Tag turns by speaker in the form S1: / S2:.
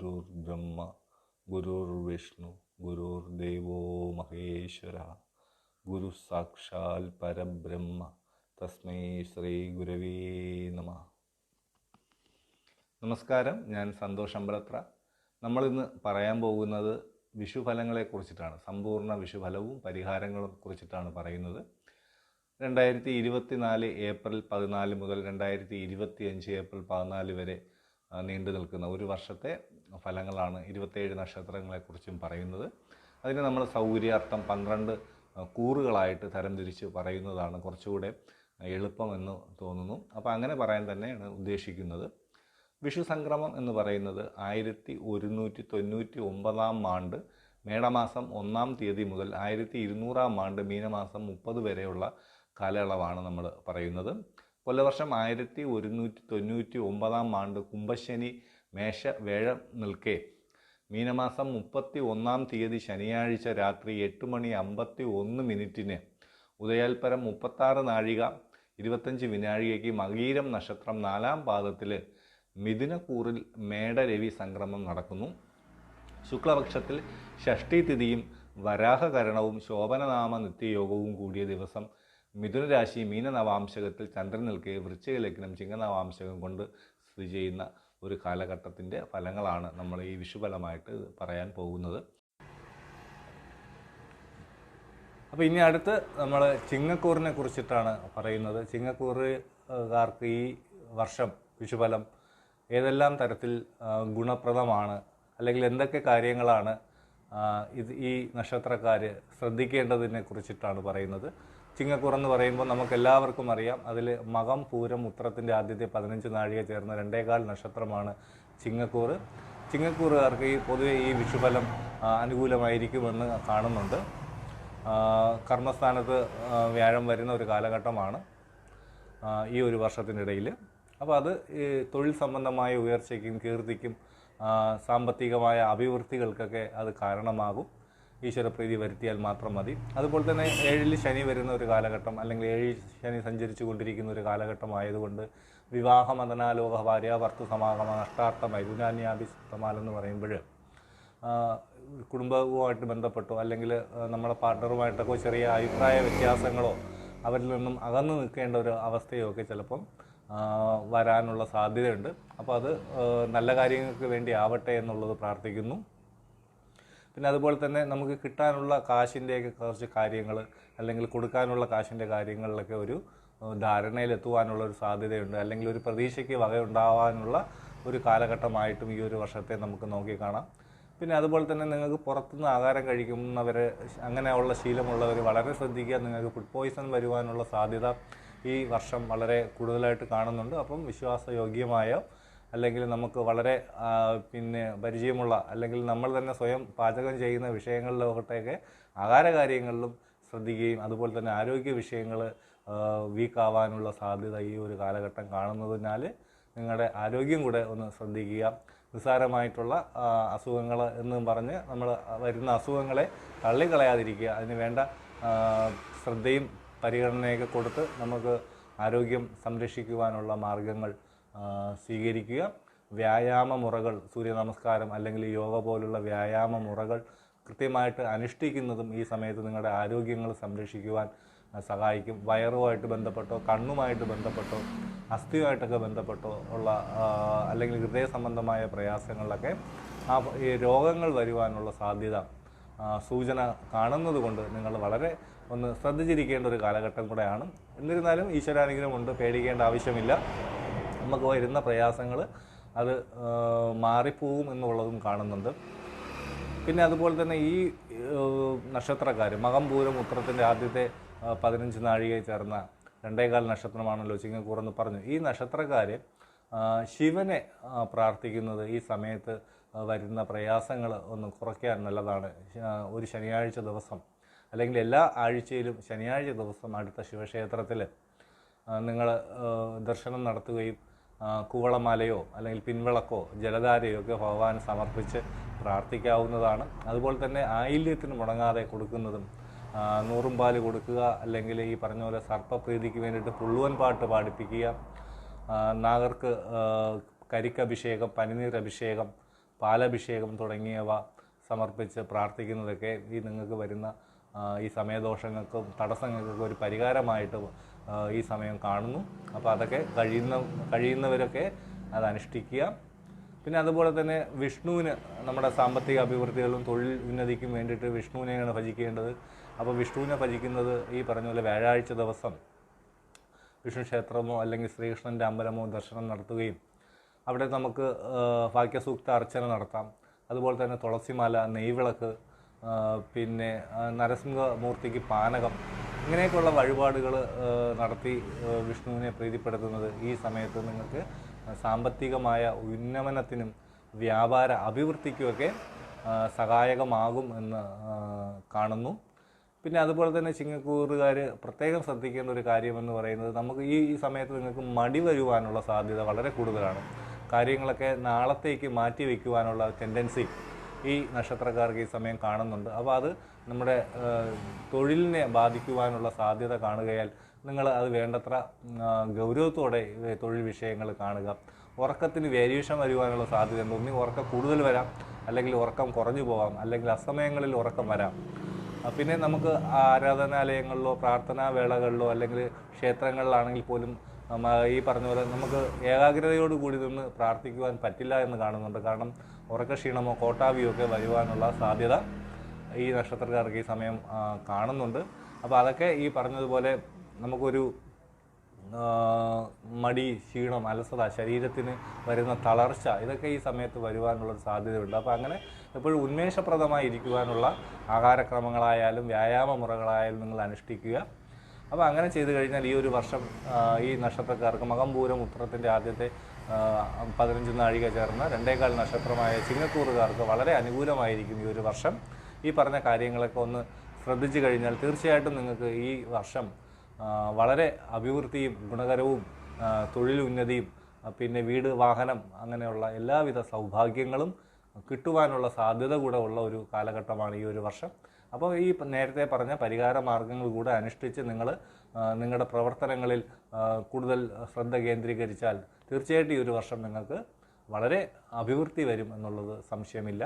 S1: ഗുരുർബ്രഹ്മ ഗുരുർവിഷ്ണു ഗുരുർദേവോ മഹേശ്വര ഗുരു സാക്ഷാൽ പരബ്രഹ്മ തസ്മൈ ശ്രീ ഗുരവേ നമ. നമസ്കാരം ഞാൻ സന്തോഷ് അമ്പലത്ര. നമ്മളിന്ന് പറയാൻ പോകുന്നത് വിഷുഫലങ്ങളെ കുറിച്ചിട്ടാണ്. സമ്പൂർണ വിഷുഫലവും പരിഹാരങ്ങളും കുറിച്ചിട്ടാണ് പറയുന്നത്. രണ്ടായിരത്തി ഇരുപത്തി നാല് ഏപ്രിൽ പതിനാല് മുതൽ രണ്ടായിരത്തി ഇരുപത്തി അഞ്ച് ഏപ്രിൽ പതിനാല് വരെ നീണ്ടു നിൽക്കുന്ന ഒരു വർഷത്തെ ഫലങ്ങളാണ് ഇരുപത്തേഴ് നക്ഷത്രങ്ങളെക്കുറിച്ചും പറയുന്നത്. അതിന് നമ്മൾ സൗകര്യാർത്ഥം പന്ത്രണ്ട് കൂറുകളായിട്ട് തരംതിരിച്ച് പറയുന്നതാണ് കുറച്ചുകൂടെ എളുപ്പമെന്ന് തോന്നുന്നു. അപ്പോൾ അങ്ങനെ പറയാൻ തന്നെയാണ് ഉദ്ദേശിക്കുന്നത്. വിഷു സംക്രമം എന്ന് പറയുന്നത് ആയിരത്തി ഒരുന്നൂറ്റി തൊണ്ണൂറ്റി ഒമ്പതാം ആണ്ട് മേടമാസം ഒന്നാം തീയതി മുതൽ ആയിരത്തി ഇരുന്നൂറാം ആണ്ട് മീനമാസം മുപ്പത് വരെയുള്ള കാലയളവാണ് നമ്മൾ പറയുന്നത്. കൊല്ലവർഷം ആയിരത്തി ഒരുന്നൂറ്റി തൊണ്ണൂറ്റി ഒമ്പതാം ആണ്ട് കുംഭശനി മേഷ വേഴ നിൽക്കെ. മീനമാസം മുപ്പത്തി ഒന്നാം തീയതി ശനിയാഴ്ച രാത്രി എട്ട് മണി അമ്പത്തി ഒന്ന് മിനിറ്റിന് ഉദയാൽപരം മുപ്പത്താറ് നാഴിക ഇരുപത്തഞ്ച് വിനാഴികയ്ക്ക് മകീരം നക്ഷത്രം നാലാം പാദത്തിൽ മിഥുനക്കൂറിൽ മേടരവി സംക്രമം നടക്കുന്നു. ശുക്ലപക്ഷത്തിൽ ഷഷ്ടി തിഥിയും വരാഹകരണവും ശോഭനനാമ നിത്യയോഗവും കൂടിയ ദിവസം മിഥുനരാശി മീനനവാംശകത്തിൽ ചന്ദ്രൻ നിൽക്കുകയും വൃശ്ചിക ലഗ്നം ചിങ്ങനവാംശകം കൊണ്ട് സ്ഥിതി ചെയ്യുന്ന ഒരു കാലഘട്ടത്തിന്റെ ഫലങ്ങളാണ് നമ്മൾ ഈ വിഷുഫലമായിട്ട് പറയാൻ പോകുന്നത്. അപ്പോൾ ഇനി അടുത്ത് നമ്മൾ ചിങ്ങക്കൂറിനെ കുറിച്ചിട്ടാണ് പറയുന്നത്. ചിങ്ങക്കൂറുകാർക്ക് ഈ വർഷം വിഷുഫലം ഏതെല്ലാം തരത്തിൽ ഗുണപ്രദമാണ് അല്ലെങ്കിൽ എന്തൊക്കെ കാര്യങ്ങളാണ് ഇത് ഈ നക്ഷത്രക്കാർ ശ്രദ്ധിക്കേണ്ടതിനെ കുറിച്ചിട്ടാണ് പറയുന്നത്. ചിങ്ങക്കൂർ എന്ന് പറയുമ്പോൾ നമുക്ക് എല്ലാവർക്കും അറിയാം. അതിൽ മകം പൂരം ഉത്രത്തിന്റെ ആദ്യത്തെ പതിനഞ്ച് നാഴിക ചേർന്ന രണ്ടേകാൽ നക്ഷത്രമാണ് ചിങ്ങക്കൂർ ചിങ്ങക്കൂറുകാർക്ക് ഈ പൊതുവെ ഈ വിഷുഫലം അനുകൂലമായിരിക്കുമെന്ന് കാണുന്നുണ്ട്. കർമ്മസ്ഥാനത്ത് വ്യാഴം വരുന്ന ഒരു കാലഘട്ടമാണ് ഈ ഒരു വർഷത്തിനിടയിൽ. അപ്പോൾ അത് തൊഴിൽ സംബന്ധമായ ഉയർച്ചയ്ക്കും കീർത്തിക്കും സാമ്പത്തികമായ അഭിവൃദ്ധികൾക്കൊക്കെ അത് കാരണമാകും. ഈശ്വരപ്രീതി വരുത്തിയാൽ മാത്രം മതി. അതുപോലെ തന്നെ ഏഴിൽ ശനി വരുന്ന ഒരു കാലഘട്ടം അല്ലെങ്കിൽ ഏഴിൽ ശനി സഞ്ചരിച്ചു കൊണ്ടിരിക്കുന്ന ഒരു കാലഘട്ടമായതുകൊണ്ട് വിവാഹ മദനാലോക ഭാര്യ ഭർത്തു സമാഗമ നഷ്ടാർത്ഥ മൈതുനാന്യാഭിസ്തമാലെന്ന് പറയുമ്പോൾ കുടുംബവുമായിട്ട് ബന്ധപ്പെട്ടോ അല്ലെങ്കിൽ നമ്മുടെ പാർട്ണറുമായിട്ടൊക്കെ ചെറിയ അഭിപ്രായ വ്യത്യാസങ്ങളോ അവരിൽ നിന്നും അകന്നു നിൽക്കേണ്ട ഒരു അവസ്ഥയോ ഒക്കെ ചിലപ്പം വരാനുള്ള സാധ്യതയുണ്ട്. അപ്പോൾ അത് നല്ല കാര്യങ്ങൾക്ക് വേണ്ടി ആവട്ടെ എന്നുള്ളത് പ്രാർത്ഥിക്കുന്നു. പിന്നെ അതുപോലെ തന്നെ നമുക്ക് കിട്ടാനുള്ള കാശിന്റെയൊക്കെ കുറച്ച് കാര്യങ്ങൾ അല്ലെങ്കിൽ കൊടുക്കാനുള്ള കാശിന്റെ കാര്യങ്ങളിലൊക്കെ ഒരു ധാരണയിലെത്തുവാനുള്ള ഒരു സാധ്യതയുണ്ട്. അല്ലെങ്കിൽ ഒരു പ്രതീക്ഷയ്ക്ക് വകയുണ്ടാവാനുള്ള ഒരു കാലഘട്ടമായിട്ടും ഈ ഒരു വർഷത്തെ നമുക്ക് നോക്കിക്കാണാം പിന്നെ അതുപോലെ തന്നെ നിങ്ങൾക്ക് പുറത്തുനിന്ന് ആഹാരം കഴിക്കുന്നവർ അങ്ങനെയുള്ള ശീലമുള്ളവർ വളരെ ശ്രദ്ധിക്കുക. നിങ്ങൾക്ക് ഫുഡ് പോയിസൺ വരുവാനുള്ള സാധ്യത ഈ വർഷം വളരെ കൂടുതലായിട്ട് കാണുന്നുണ്ട്. അപ്പം വിശ്വാസയോഗ്യമായ അല്ലെങ്കിൽ നമുക്ക് വളരെ പിന്നെ പരിചയമുള്ള അല്ലെങ്കിൽ നമ്മൾ തന്നെ സ്വയം പാചകം ചെയ്യുന്ന വിഷയങ്ങളിലോട്ടൊക്കെ ആഹാര കാര്യങ്ങളിലും ശ്രദ്ധിക്കുകയും അതുപോലെ തന്നെ ആരോഗ്യ വിഷയങ്ങൾ വീക്കാവാനുള്ള സാധ്യത ഈ ഒരു കാലഘട്ടം കാണുന്നതിനാൽ നിങ്ങളുടെ ആരോഗ്യം കൂടെ ഒന്ന് ശ്രദ്ധിക്കുക. നിസ്സാരമായിട്ടുള്ള അസുഖങ്ങൾ എന്നും പറഞ്ഞ് നമ്മൾ വരുന്ന അസുഖങ്ങളെ തള്ളിക്കളയാതിരിക്കുക. അതിന് വേണ്ട ശ്രദ്ധയും പരിഗണനയൊക്കെ കൊടുത്ത് നമുക്ക് ആരോഗ്യം സംരക്ഷിക്കുവാനുള്ള മാർഗങ്ങൾ സ്വീകരിക്കുക. വ്യായാമ മുറകൾ സൂര്യനമസ്കാരം അല്ലെങ്കിൽ യോഗ പോലുള്ള വ്യായാമ മുറകൾ കൃത്യമായിട്ട് അനുഷ്ഠിക്കുന്നതും ഈ സമയത്ത് നിങ്ങളുടെ ആരോഗ്യങ്ങൾ സംരക്ഷിക്കുവാൻ സഹായിക്കും. വയറുമായിട്ട് ബന്ധപ്പെട്ടോ കണ്ണുമായിട്ട് ബന്ധപ്പെട്ടോ അസ്ഥിയുമായിട്ടൊക്കെ ബന്ധപ്പെട്ടോ ഉള്ള അല്ലെങ്കിൽ ഹൃദയ സംബന്ധമായ പ്രയാസങ്ങളിലൊക്കെ ആ ഈ രോഗങ്ങൾ വരുവാനുള്ള സാധ്യത സൂചന കാണുന്നത് കൊണ്ട് നിങ്ങൾ വളരെ ഒന്ന് ശ്രദ്ധിച്ചിരിക്കേണ്ട ഒരു കാലഘട്ടം കൂടെയാണ്. എന്നിരുന്നാലും ഈശ്വരാനുഗ്രഹമുണ്ട് പേടിക്കേണ്ട ആവശ്യമില്ല. നമുക്ക് വരുന്ന പ്രയാസങ്ങൾ അത് മാറിപ്പോവും എന്നുള്ളതും കാണുന്നുണ്ട്. പിന്നെ അതുപോലെ തന്നെ ഈ നക്ഷത്രക്കാർ മകം പൂരം ഉത്രത്തിന്റെ ആദ്യത്തെ പതിനഞ്ച് നാഴികയിൽ ചേർന്ന രണ്ടേകാൽ നക്ഷത്രമാണല്ലോ ചിങ്ങക്കൂറെന്ന് പറഞ്ഞു. ഈ നക്ഷത്രക്കാർ ശിവനെ പ്രാർത്ഥിക്കുന്നത് ഈ സമയത്ത് വരുന്ന പ്രയാസങ്ങൾ ഒന്ന് കുറയ്ക്കാൻ നല്ലതാണ്. ഒരു ശനിയാഴ്ച ദിവസം അല്ലെങ്കിൽ എല്ലാ ആഴ്ചയിലും ശനിയാഴ്ച ദിവസം അടുത്ത ശിവക്ഷേത്രത്തിൽ നിങ്ങൾ ദർശനം നടത്തുകയും കൂവളമാലയോ അല്ലെങ്കിൽ പിൻവിളക്കോ ജലധാരയോ ഒക്കെ ഭഗവാൻ സമർപ്പിച്ച് പ്രാർത്ഥിക്കാവുന്നതാണ്. അതുപോലെ തന്നെ ആയില്യത്തിന് മുടങ്ങാതെ കൊടുക്കുന്നതും നൂറും പാൽ കൊടുക്കുക അല്ലെങ്കിൽ ഈ പറഞ്ഞ പോലെ സർപ്പപ്രീതിക്ക് വേണ്ടിയിട്ട് പുള്ളുവൻ പാട്ട് പാടിപ്പിക്കുക നാഗർക്ക് കരിക്കഭിഷേകം പനിനീർ അഭിഷേകം പാലഭിഷേകം തുടങ്ങിയവ സമർപ്പിച്ച് പ്രാർത്ഥിക്കുന്നതൊക്കെ ഈ നിങ്ങൾക്ക് വരുന്ന ഈ സമയദോഷങ്ങൾക്കും തടസ്സങ്ങൾക്കൊക്കെ ഒരു പരിഹാരമായിട്ട് ഈ സമയം കാണുന്നു. അപ്പോൾ അതൊക്കെ കഴിയുന്ന കഴിയുന്നവരൊക്കെ അത് അനുഷ്ഠിക്കുക. പിന്നെ അതുപോലെ തന്നെ വിഷ്ണുവിന് നമ്മുടെ സാമ്പത്തിക അഭിവൃദ്ധികളും തൊഴിൽ ഉന്നതിക്കും വേണ്ടിയിട്ട് വിഷ്ണുവിനെയാണ് ഭജിക്കേണ്ടത്. അപ്പോൾ വിഷ്ണുവിനെ ഭജിക്കുന്നത് ഈ പറഞ്ഞ പോലെ വ്യാഴാഴ്ച ദിവസം വിഷ്ണു ക്ഷേത്രമോ അല്ലെങ്കിൽ ശ്രീകൃഷ്ണന്റെ അമ്പലമോ ദർശനം നടത്തുകയും അവിടെ നമുക്ക് വാക്യസൂക്ത അർച്ചന നടത്താം. അതുപോലെ തന്നെ തുളസിമാല നെയ്വിളക്ക് പിന്നെ നരസിംഹമൂർത്തിക്ക് പാനകം ഇങ്ങനെയൊക്കെയുള്ള വഴിപാടുകൾ നടത്തി വിഷ്ണുവിനെ പ്രീതിപ്പെടുത്തുന്നത് ഈ സമയത്ത് നിങ്ങൾക്ക് സാമ്പത്തികമായ ഉന്നമനത്തിനും വ്യാപാര അഭിവൃദ്ധിക്കുമൊക്കെ സഹായകമാകും എന്ന് കാണുന്നു. പിന്നെ അതുപോലെ തന്നെ ചിങ്ങക്കൂറുകാർ പ്രത്യേകം ശ്രദ്ധിക്കേണ്ട ഒരു കാര്യമെന്ന് പറയുന്നത് നമുക്ക് ഈ സമയത്ത് നിങ്ങൾക്ക് മടി വരുവാനുള്ള സാധ്യത വളരെ കൂടുതലാണ്. കാര്യങ്ങളൊക്കെ നാളത്തേക്ക് മാറ്റി വയ്ക്കുവാനുള്ള ടെൻഡൻസി ഈ നക്ഷത്രക്കാർക്ക് ഈ സമയം കാണുന്നുണ്ട്. അപ്പോൾ അത് നമ്മുടെ തൊഴിലിനെ ബാധിക്കുവാനുള്ള സാധ്യത കാണുകയാൽ നിങ്ങൾ അത് വേണ്ടത്ര ഗൗരവത്തോടെ തൊഴിൽ വിഷയങ്ങൾ കാണുക. ഉറക്കത്തിന് വേരിയേഷൻ വരുവാനുള്ള സാധ്യതയുണ്ട് ഒന്നി ഉറക്കം കൂടുതൽ വരാം അല്ലെങ്കിൽ ഉറക്കം കുറഞ്ഞു പോകാം അല്ലെങ്കിൽ അസമയങ്ങളിൽ ഉറക്കം വരാം. പിന്നെ നമുക്ക് ആരാധനാലയങ്ങളിലോ പ്രാർത്ഥനാ വേളകളിലോ അല്ലെങ്കിൽ ക്ഷേത്രങ്ങളിലാണെങ്കിൽ പോലും ഈ പറഞ്ഞ പോലെ നമുക്ക് ഏകാഗ്രതയോട് കൂടി നിന്ന് പ്രാർത്ഥിക്കുവാൻ പറ്റില്ല എന്ന് കാണുന്നുണ്ട്. കാരണം ഉറക്കക്ഷീണമോ കോട്ടാവിയോ ഒക്കെ വരുവാനുള്ള സാധ്യത ഈ നക്ഷത്രക്കാർക്ക് ഈ സമയം കാണുന്നുണ്ട്. അപ്പോൾ അതൊക്കെ ഈ പറഞ്ഞതുപോലെ നമുക്കൊരു മടി ക്ഷീണം അലസത ശരീരത്തിന് വരുന്ന തളർച്ച ഇതൊക്കെ ഈ സമയത്ത് വരുവാനുള്ളൊരു സാധ്യതയുണ്ട്. അപ്പോൾ അങ്ങനെ എപ്പോഴും ഉന്മേഷപ്രദമായി ഇരിക്കുവാനുള്ള ആഹാരക്രമങ്ങളായാലും വ്യായാമ മുറകളായാലും നിങ്ങൾ അനുഷ്ഠിക്കുക. അപ്പോൾ അങ്ങനെ ചെയ്തു കഴിഞ്ഞാൽ ഈ ഒരു വർഷം ഈ നക്ഷത്രക്കാർക്ക് മകംപൂരം ഉത്രത്തിന്റെ ആദ്യത്തെ പതിനഞ്ച് നാഴിക ചേർന്ന രണ്ടേകാൽ നക്ഷത്രമായ ചിങ്ങക്കൂറുകാർക്ക് വളരെ അനുകൂലമായിരിക്കും ഈ ഒരു വർഷം. ഈ പറഞ്ഞ കാര്യങ്ങളൊക്കെ ഒന്ന് ശ്രദ്ധിച്ചു കഴിഞ്ഞാൽ തീർച്ചയായിട്ടും നിങ്ങൾക്ക് ഈ വർഷം വളരെ അഭിവൃദ്ധിയും ഗുണകരവും തൊഴിലുന്നതിയും പിന്നെ വീട് വാഹനം അങ്ങനെയുള്ള എല്ലാവിധ സൗഭാഗ്യങ്ങളും കിട്ടുവാനുള്ള സാധ്യത കൂടെ ഉള്ള ഒരു കാലഘട്ടമാണ് ഈ ഒരു വർഷം. അപ്പോൾ ഈ നേരത്തെ പറഞ്ഞ പരിഹാര മാർഗങ്ങൾ കൂടെ അനുഷ്ഠിച്ച് നിങ്ങൾ നിങ്ങളുടെ പ്രവർത്തനങ്ങളിൽ കൂടുതൽ ശ്രദ്ധ കേന്ദ്രീകരിച്ചാൽ തീർച്ചയായിട്ടും ഈ ഒരു വർഷം നിങ്ങൾക്ക് വളരെ അഭിവൃദ്ധി വരും എന്നുള്ളത് സംശയമില്ല.